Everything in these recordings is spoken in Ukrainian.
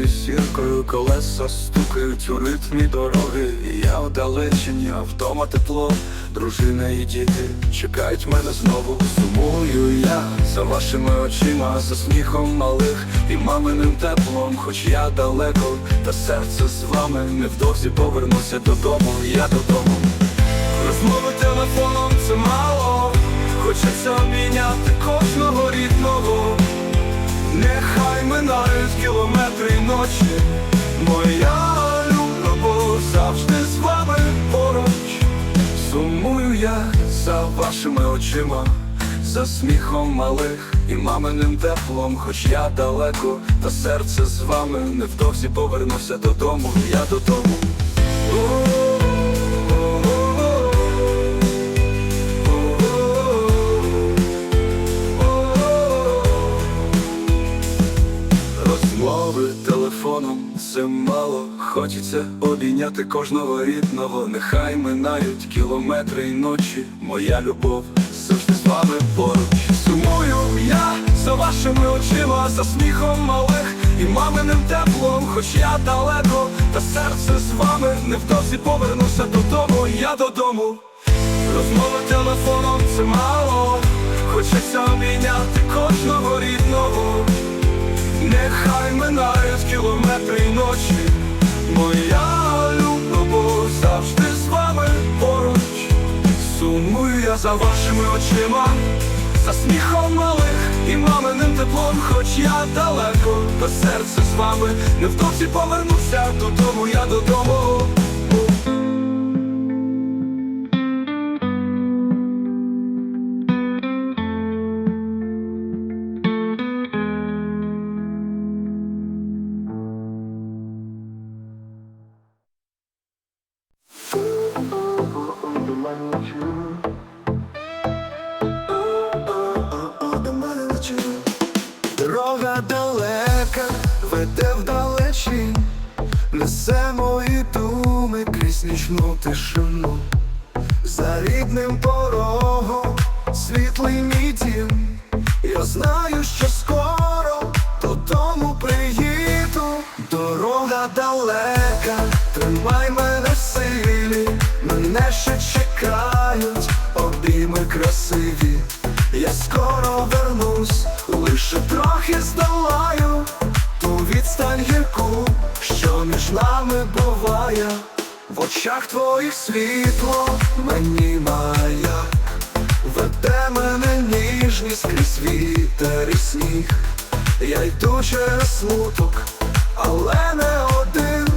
вулиці сіркою колеса стукають у ритмі дороги. І я одалечені, а вдома тепло. Дружина і діти чекають мене знову. Сумую я за вашими очима, за сміхом малих і маминим теплом, хоч я далеко, та серце з вами невдовзі повернуся додому, я додому. Розмови телефоном це мало, хочеться обійняти кожного рідного. Нехай минають кілометри й ночі, моя любов завжди з вами поруч. Сумую я за вашими очима, за сміхом малих і маминим теплом, хоч я далеко, та серце з вами невдовзі повернуся додому, я додому. Розмови телефоном це мало, хочеться обійняти кожного рідного. Нехай минають кілометри й ночі. Моя любов завжди з вами поруч. Сумую я за вашими очима, за сміхом малих і маминим теплом, хоч я далеко, та серце з вами невдовзі повернуся додому, я додому. Розмови телефоном це мало, хочеться обійняти кожного рідного. Нехай минають кілометри й ночі, моя любов завжди з вами поруч. Сумую я за вашими очима, за сміхом малих і маминим теплом, хоч я далеко, та серце з вами невдовзі повернуся додому, я додому. Я знаю, що скоро додому приїду. Дорога далека, тримай мене в силі, мене ще чекають, обійми красиві. Я скоро вернусь, лише трохи здолаю ту відстань гірку, що між нами буває. В очах твоїх світло мені ніжність крізь вітер і сніг. Я йду через смуток, але не один,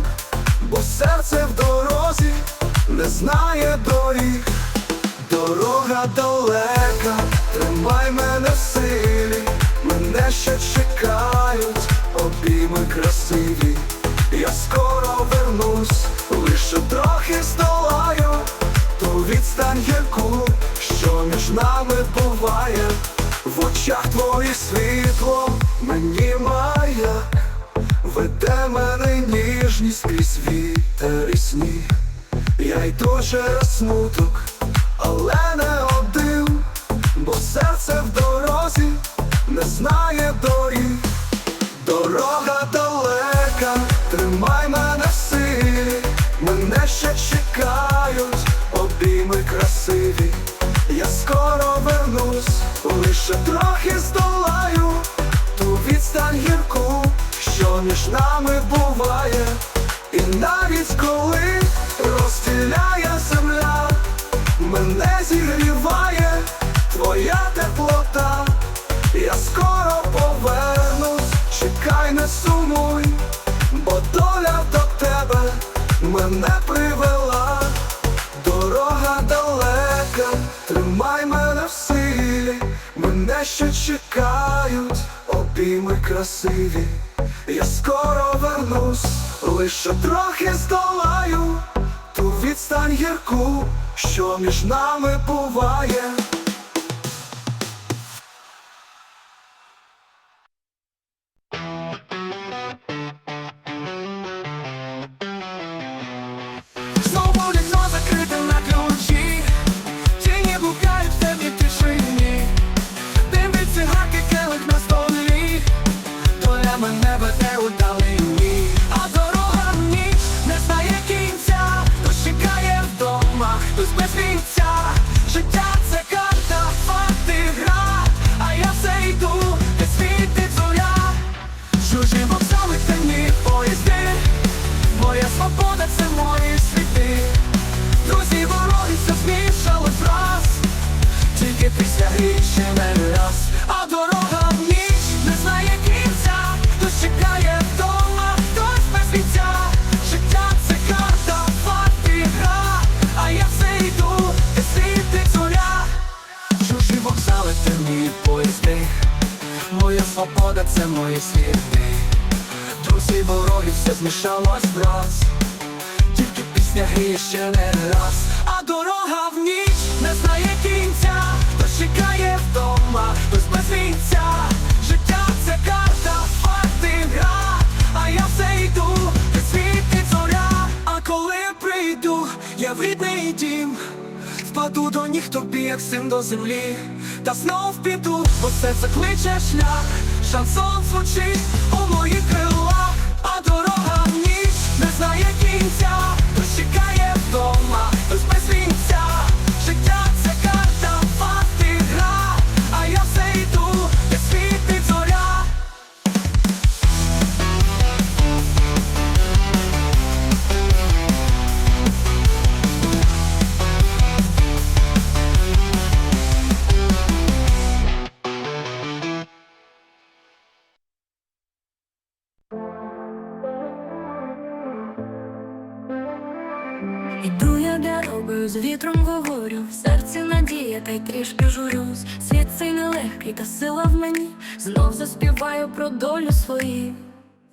бо серце в дорозі не знає доріг. Дорога далека, тримай мене в силі, мене ще чекають, обійми красиві. Я скоро очах світло мені маяк, веде мене ніжність крізь вітер і сніг. Я йду через смуток, але не один, бо серце в дорозі не знає доріг. Дорога далека, нами буває. І навіть коли розділяє земля, мене зігріває твоя теплота, я скоро повернусь, чекай, не сумуй, бо доля до тебе мене привела, дорога далека, тримай мене в силі, мене ще чекають, обійми красиві. Я скоро вернусь, лише трохи здолаю ту відстань гірку, що між нами буває. Свобода це мої світи. Друзі, вороги все змішалось враз. Тільки пісня гріє ще не раз. А дорога в ніч не знає кінця. Хтось чекає вдома, хтось без вінця. Життя це карта, факт і гра. А я все йду, де світить зоря. А коли прийду, я в рідний дім. Впаду до ніг тобі, як син до землі, та знов піду, бо серце кличе шлях, шансон звучить у моїх крилах, а дорога ніч не знає кінця, Хто чекає вдома, хтось без вінця. Іду я дорогою, з вітром говорю, в серці надія, та й трішки журюсь. Світ цей нелегкий, та сила в мені, знов заспіваю про долю свої.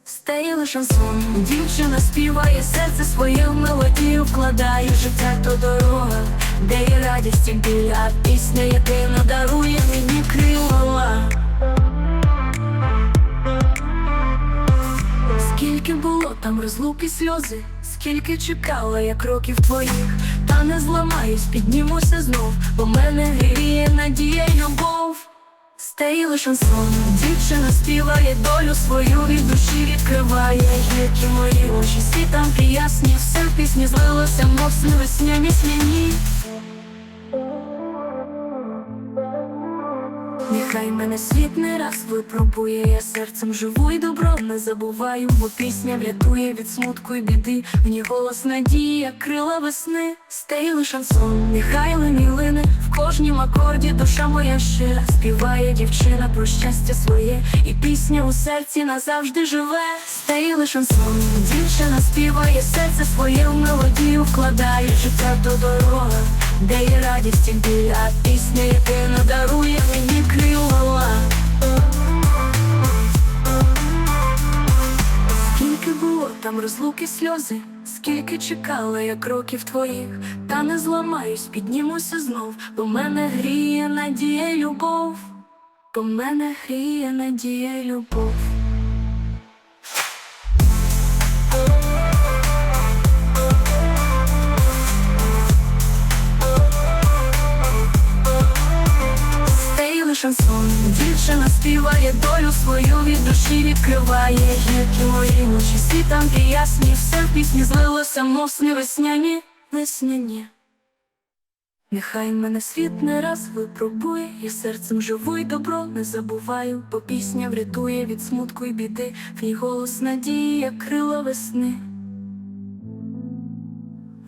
Стає шансон, дівчина співає, серце своє в мелодію вкладає життя то дорога, де є радість і біль, а пісня, яка надарує мені крила. Скільки було там розлуки сльози, скільки чекала я кроків твоїх, та не зламаюсь, піднімуся знов, бо мене гріє надія й любов. Стаїли шансон, дівчина співає долю свою від душі відкриває гіркі мої очі, світанки ясні, все в пісні злилося, мов сни весняні сміні. Нехай мене світ не раз випробує, я серцем живу і добро не забуваю, бо пісня врятує від смутку і біди, в ній голос надії, як крила весни, стейли шансон, нехай лині лине, в кожнім акорді душа моя щира співає дівчина про щастя своє, і пісня у серці назавжди живе, стає лише сон. дівчина співає серце своє в мелодію вкладає життя до дорога де є радість і біль, а пісня, яка надарує мені крила. Там розлуки сльози, скільки чекала я кроків твоїх, та не зламаюсь, піднімуся знов, бо мене гріє надія любов, бо мене гріє надія любов. Співає долю свою від душі відкриває гіркі мої ночі, світанки ясні, все в пісні злилося, мов сни весняні, весняні. Нехай мене світ не раз випробує, я серцем живу й добро не забуваю, бо пісня врятує від смутку й біди, в ній голос надії, як крила весни.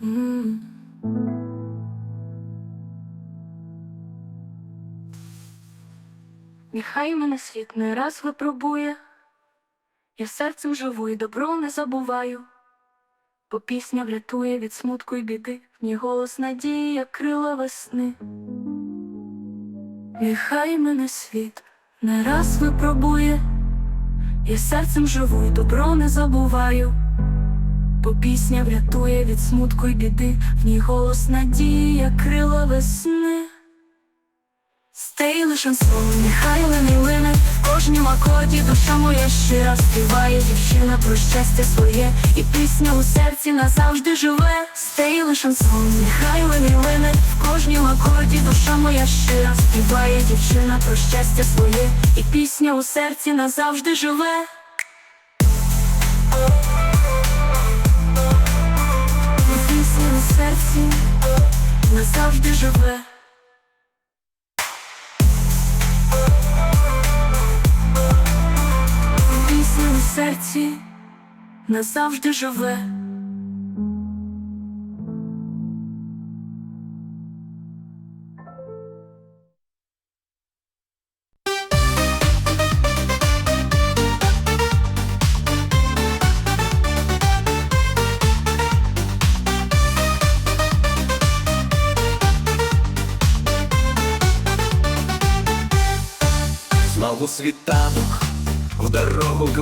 М. Нехай мене світ не раз випробує, я серцем живу і добро не забуваю, бо пісня врятує від смутку й біди, в ній голос надії, як крила весни. Нехай мене світ не раз випробує, я серцем живу і добро не забуваю, бо пісня врятує від смутку й біди, в ній голос надії, як крила весни. Шансон, нехай лине лине в кожнім акорді душа моя щира співає дівчина про щастя своє, і пісня у серці назавжди живе. Стейли шансон, нехай лине лине в кожнім акорді душа моя щира співає дівчина про щастя своє, і пісня у серці назавжди живе. Пісня у серці назавжди живе. Серці назавжди живе.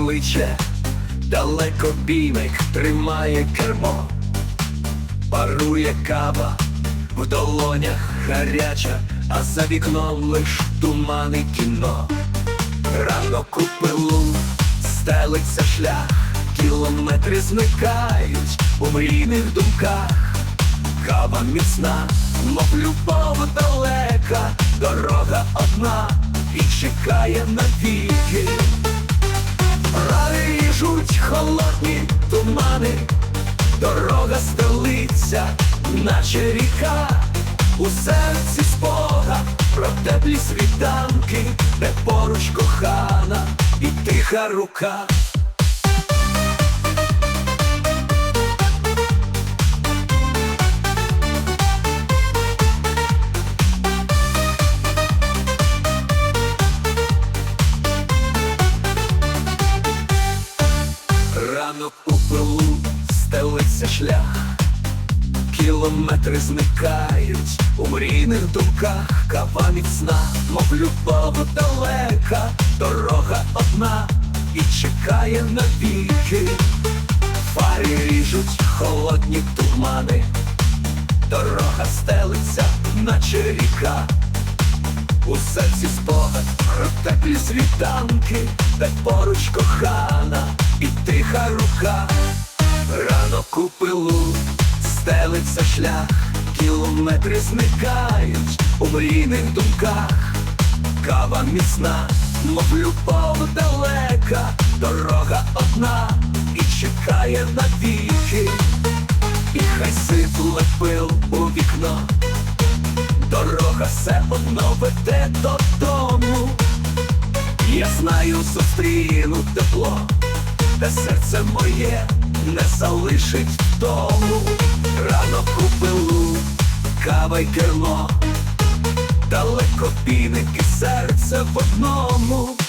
Кличе, далеко бійник тримає кермо, парує кава, в долонях гаряча, а за вікном лиш тумани кіно. Ранок у пилу стелиться шлях, кілометри зникають у мрійних думках. Кава міцна, мов любов далека, дорога одна і чекає навіки. Ріжуть наче ріка, у серці спога, про теплі світанки, де поруч кохана і тиха рука. Кілометри зникають. У мрійних думках, кава міцна, мов любов далека, дорога одна і чекає навіки. Фарі ріжуть холодні тумани, дорога стелиться, наче ріка. У серці спогад про теплі світанки, де поруч кохана і тиха рука, ранок у пилу стелиться шлях, кілометри зникають у мрійних думках, кава міцна, мов любов далека, дорога одна і чекає навіки, і хай сипле пил у вікно. Дорога все одно веде додому. Я знаю, зустріну тепло, де серце моє не залишить вдому. Ранок у пилу, кава й кермо, далеко піник і серце в одному.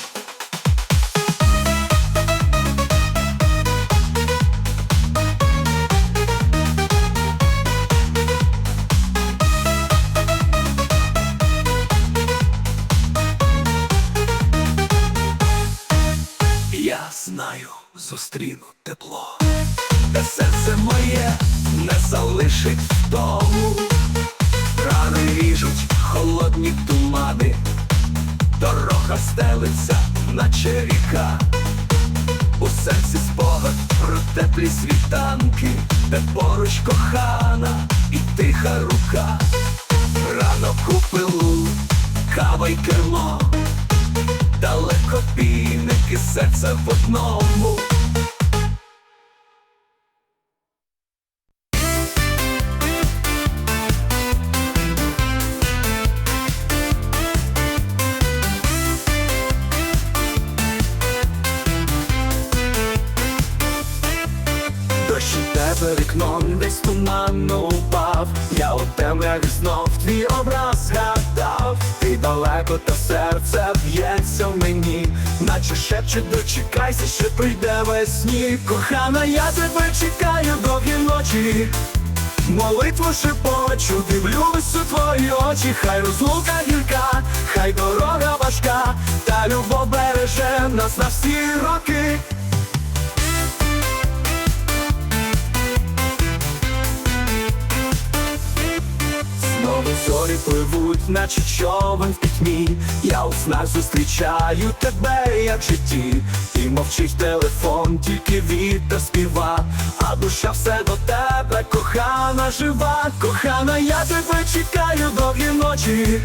Наче шепче, дочекайся, ще прийде весні. Кохана, я тебе чекаю довгі ночі. Молитву шепочу, дивлюсь у твої очі, хай розлука гірка, хай дорога важка, та любов береже нас на всі роки. Знову зорі пливуть, наче човен в пітьмі. Я у снах зустрічаю тебе, як в житті. І мовчить телефон, тільки вітер співа. А душа все до тебе, кохана жива. Кохана, я тебе чекаю довгі ночі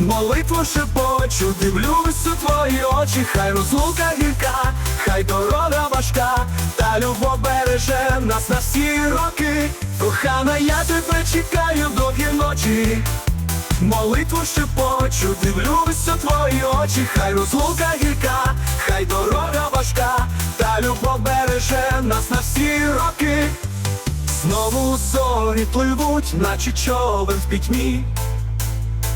Молитву шепочу, дивлюсь у твої очі, хай розлука гірка, хай дорога важка, та любов береже нас на всі роки. Кохана, я тебе чекаю довгі ночі. Молитву шепочу, дивлюсь у твої очі, хай розлука гірка, хай дорога важка, та любов береже нас на всі роки. Знову зорі пливуть, наче човен в пітьмі.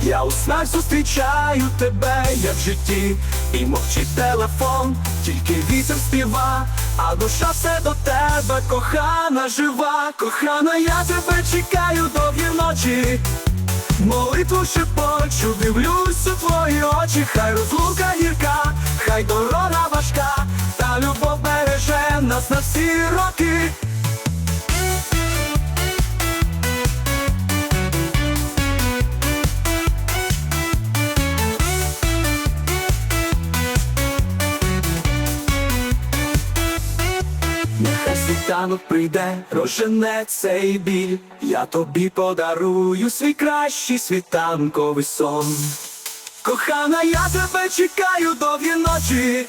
Я у снах зустрічаю тебе, як в житті, і мовчить телефон, тільки вітер співа, а душа все до тебе, кохана жива, кохана, я тебе чекаю довгі ночі. Молитву шепочу, дивлюсь у твої очі, хай розлука гірка, хай дорога важка, та любов береже нас на всі роки. Світанок прийде, розжене цей біль. Я тобі подарую свій кращий світанковий сон. Кохана, я тебе чекаю довгі ночі.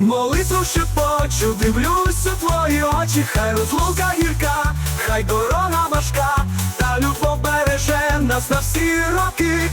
Молитву шепочу, дивлюсь у твої очі, хай розлука гірка, хай дорога важка, та любов береже нас на всі роки.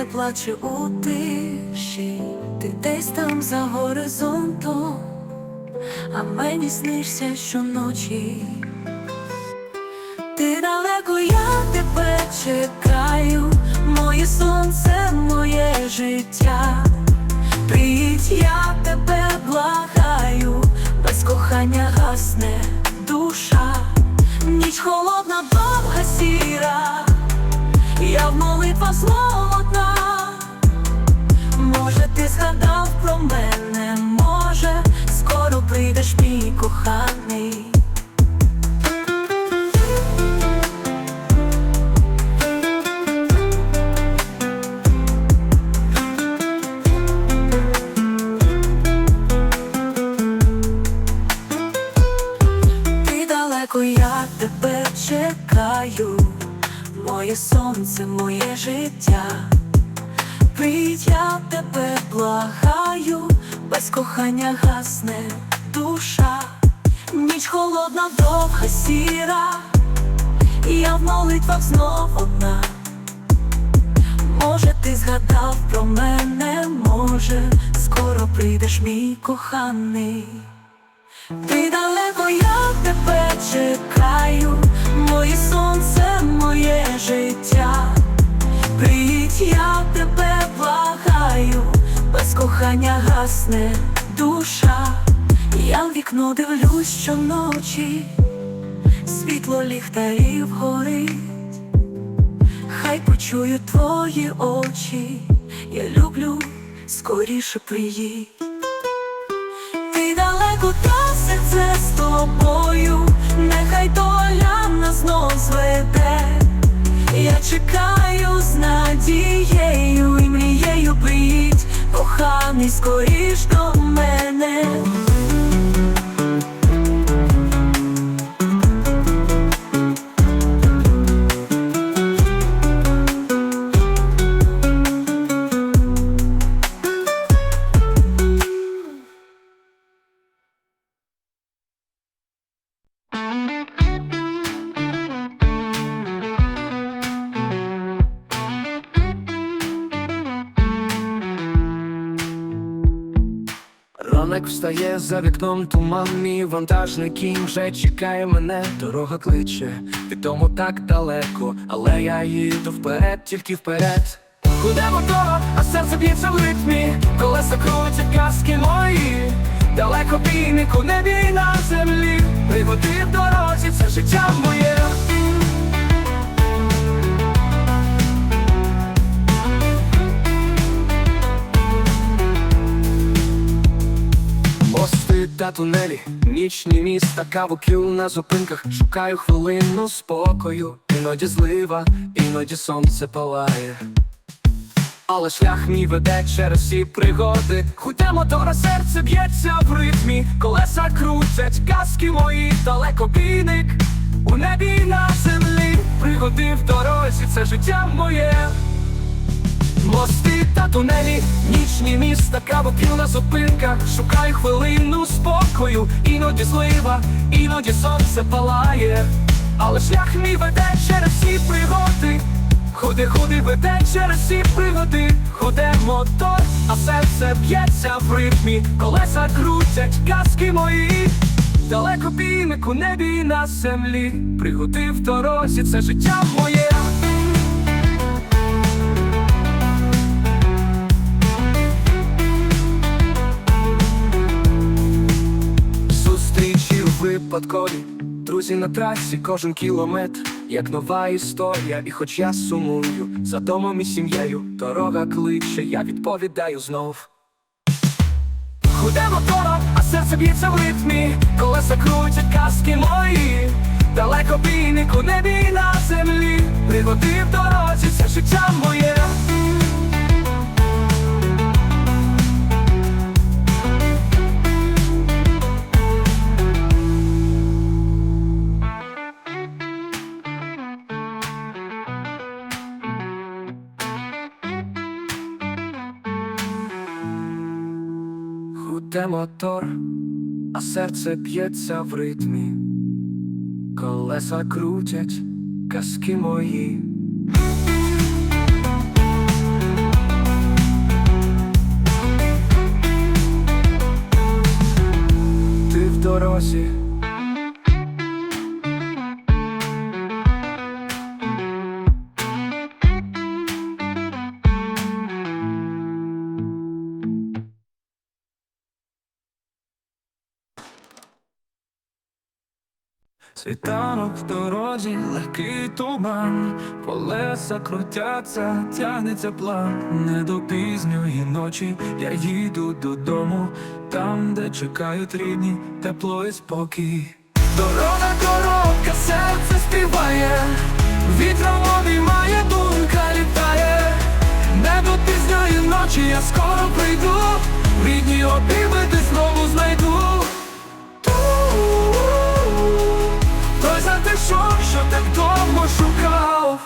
Серце плаче у тиші, ти десь там за горизонтом, а мені снишся щоночі. Ти далеко, я тебе чекаю, моє сонце, моє життя. Приїдь, я тебе благаю, без кохання гасне душа, ніч холодна, довга сіра, я в молитвах знову. Може, ти згадав про мене, може, скоро прийдеш, мій коханий. Ти далеко, я тебе чекаю, моє сонце, моє життя. Прийдь, я тебе благаю, без кохання гасне душа, ніч холодна, довга сіра, я в молитвах знов одна. Може, ти згадав про мене, може, скоро прийдеш, мій коханий. Ти далеко, я тебе чекаю, моє сонце, моє життя. Приїдь, я тебе благаю, без кохання гасне душа. Я в вікно дивлюсь щоночі, світло ліхтарів горить, хай почую твої очі, я люблю, скоріше приїдь. Ти далеко та серце з тобою, нехай доля нас знов зведе. Я чекаю з надією і мрією приїдь, коханий скоріш до мене. Встає за вікном туман, мій вантажний вже чекає мене, дорога кличе, від так далеко, але я їду вперед, тільки вперед. Куди мотор, а серце б'ється в ритмі, колеса крутять казки мої, далеко бійник у небі на землі, пригоди в дорозі, це життя моє. Тунелі, нічні міста, каву кіл на зупинках, шукаю хвилину спокою, іноді злива, іноді сонце палає. Але шлях мій веде через всі пригоди. Хуте мотора, серце б'ється в ритмі, колеса крутять, казки мої, далекобійник у небі на землі. Пригоди в дорозі, це життя моє. Мости та тунелі, нічні міста, кавопіл на зупинках, шукаю хвилину спокою, іноді злива, іноді сонце палає, але шлях мій веде через всі пригоди. Худи, худи веде через всі пригоди, худе мотор, а серце б'ється в ритмі, колеса крутять, казки мої. Далеко бійник у небі на землі, пригоди в дорозі, це життя моє. Випадкові, друзі на трасі, кожен кілометр, як нова історія, і хоч я сумую за домом і сім'єю, дорога кличе, я відповідаю знов. Худе мотора, а серце б'ється в ритмі, колеса крутять казки мої, далеко бійник у небі і на землі, пригоди в дорозі, це життя моє. Худе мотор, а серце б'ється в ритмі, колеса крутять, казки мої. Ти в дорозі. Світанок в дорозі, легкий туман, колеса крутяться, тягнеться план, не до пізньої ночі я їду додому, там, де чекають рідні, тепло і спокій. Дорога коротка, серце співає, вітром обіймає, думка літає, не до пізньої ночі я скоро прийду, рідні обійми ти знову знайду. Шукав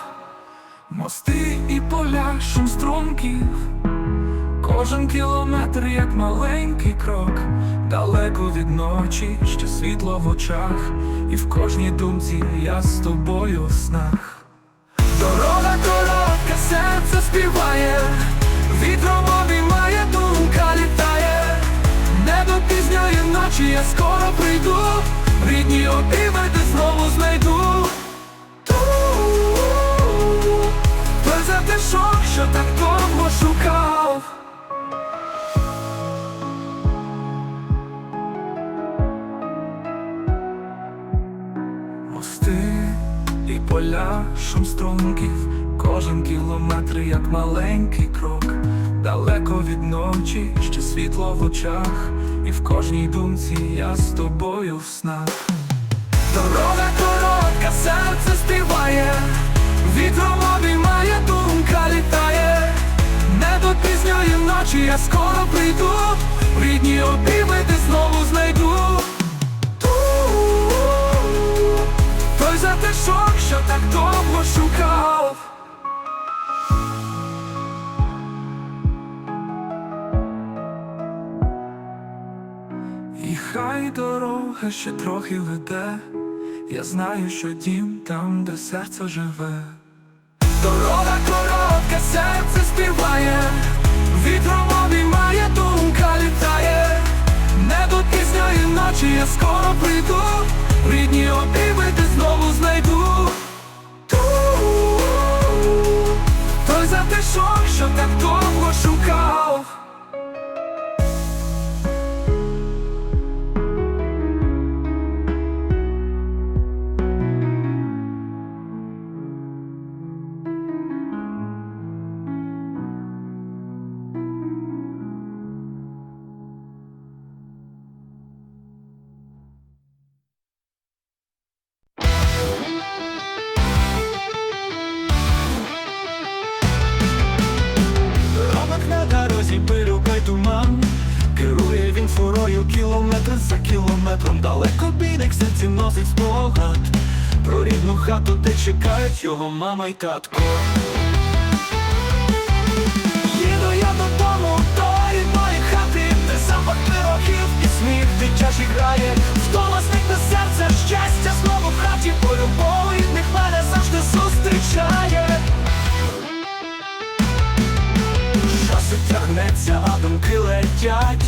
Мости і поля, шум струмків. Кожен кілометр, як маленький крок Далеко від ночі, ще світло в очах. І в кожній думці я з тобою в снах. Дорога коротка, серце співає. Вітром обіймає, думка літає. Не до пізньої ночі я скоро прийду. Рідні обійми ти знову знайду що, так довго шукав. Мости і поля, шум струнків, кожен кілометр, як маленький крок, далеко від ночі, ще світло в очах, і в кожній думці я з тобою в снах. Дорога коротка, серце співає, вітром обіймає, думка літає, не до пізньої ночі я скоро прийду, рідні обійми ти знову знайду. Ту той за те, що, що так довго шукав. І хай дорога ще трохи веде, я знаю, що дім там, де серце живе. Дорога коротка, серце співає, вітром обіймає, думка літає, не до пізньої ночі я скоро прийду, рідні обійми ти знову знайду. Ту той за те, що, що так довго шукав. туман, керує він фурою кілометр за кілометром, далеко бійник серці носить спогад Про рідну хату, де чекають його мама й татко. Їду я додому, до рідної хати, де запах пирогів і сміх дитячий грає, вдома зникне серце щастя, знову в хаті, бо любов рідних мене завжди зустрічає. Серце тягнеться, а думки летять.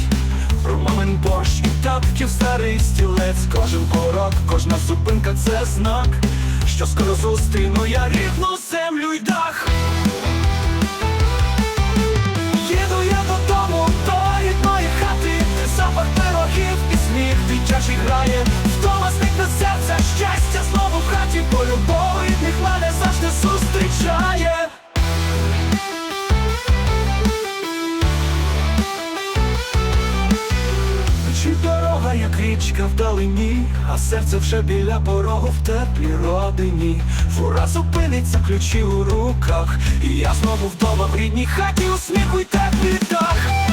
Про мамин борщ і тапків старий стілець, кожен порог, кожна зупинка це знак, що скоро зустріну я рідну землю й дах. Їду я додому, до рідної хати, запах пирогів і сміх дитячий грає. Річка вдалині, а серце вже біля порогу в теплій родині. Фура зупиниться, ключі у руках, і я знову вдома в рідній хаті у сміху й теплі дах.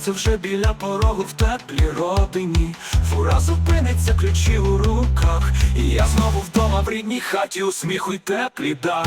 Серце вже біля порогу в теплій родині. Фура зупиниться, ключі у руках, і я знову вдома в рідній хаті у сміху й теплі дах.